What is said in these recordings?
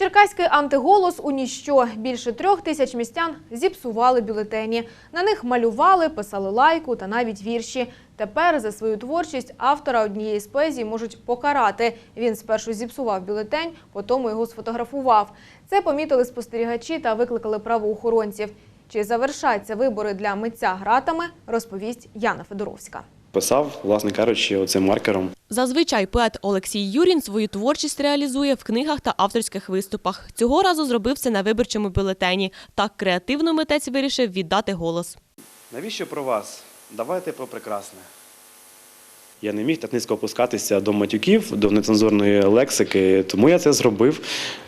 Черкаський антиголос у ніщо. Більше трьох тисяч містян зіпсували бюлетені. На них малювали, писали лайку та навіть вірші. Тепер за свою творчість автора однієї з поезій можуть покарати. Він спершу зіпсував бюлетень, потім його сфотографував. Це помітили спостерігачі та викликали правоохоронців. Чи завершаться вибори для митця гратами, розповість Яна Федоровська. Писав, власне кажучи, оцим маркером. Зазвичай поет Олексій Юрін свою творчість реалізує в книгах та авторських виступах. Цього разу зробив це на виборчому бюлетені. Так креативно митець вирішив віддати голос. Навіщо про вас? Давайте про прекрасне. Я не міг так низько опускатися до матюків, до нецензурної лексики, тому я це зробив.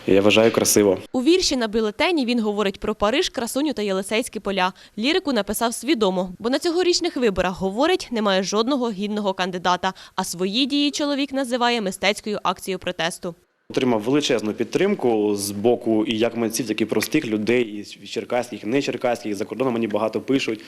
Я вважаю красиво. У вірші на бюлетені він говорить про Париж, красуню та Єлисейські поля. Лірику написав свідомо, бо на цьогорічних виборах говорить, немає жодного гідного кандидата. А свої дії чоловік називає мистецькою акцією протесту. Отримав величезну підтримку з боку і як митців, так і простих людей, і черкаських, і не черкаських, за кордоном мені багато пишуть.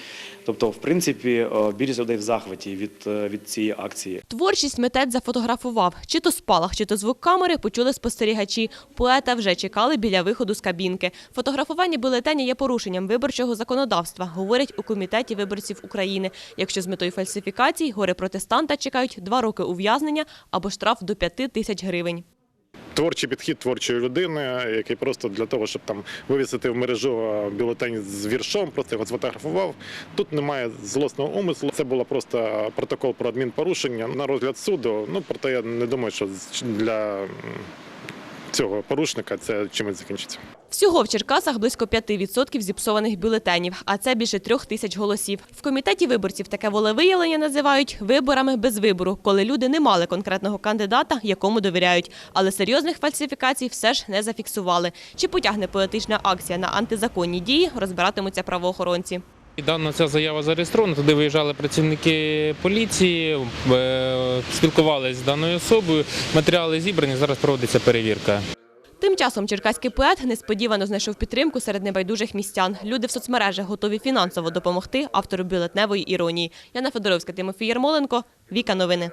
Тобто, в принципі, е, більшість людей в захваті від, е, від цієї акції. Творчість митець зафотографував. Чи то спалах, чи то звук камери почули спостерігачі. Поета вже чекали біля виходу з кабінки. Фотографування бюлетеня є порушенням виборчого законодавства, говорять у комітеті виборців України. Якщо з метою фальсифікацій горе протестанта чекають два роки ув'язнення або штраф до п'яти тисяч гривень. Творчий підхід творчої людини, який просто для того, щоб там вивісити в мережу бюлетень з віршом, просто його сфотографував. Тут немає злосного умислу. Це було просто протокол про адмінпорушення на розгляд суду. Ну проте я не думаю, що для цього порушника це чимось закінчиться. Всього в Черкасах близько 5% зіпсованих бюлетенів, а це більше трьох тисяч голосів. В комітеті виборців таке волевиявлення називають виборами без вибору, коли люди не мали конкретного кандидата, якому довіряють. Але серйозних фальсифікацій все ж не зафіксували. Чи потягне поетична акція на антизаконні дії, розбиратимуться правоохоронці. Дана ця заява зареєстрована. Туди виїжджали працівники поліції, е, спілкувалися з даною особою. Матеріали зібрані. Зараз проводиться перевірка. Тим часом черкаський поет несподівано знайшов підтримку серед небайдужих містян. Люди в соцмережах готові фінансово допомогти автору бюлетневої іронії. Яна Федоровська, Тимофій Ярмоленко, Віка Новини.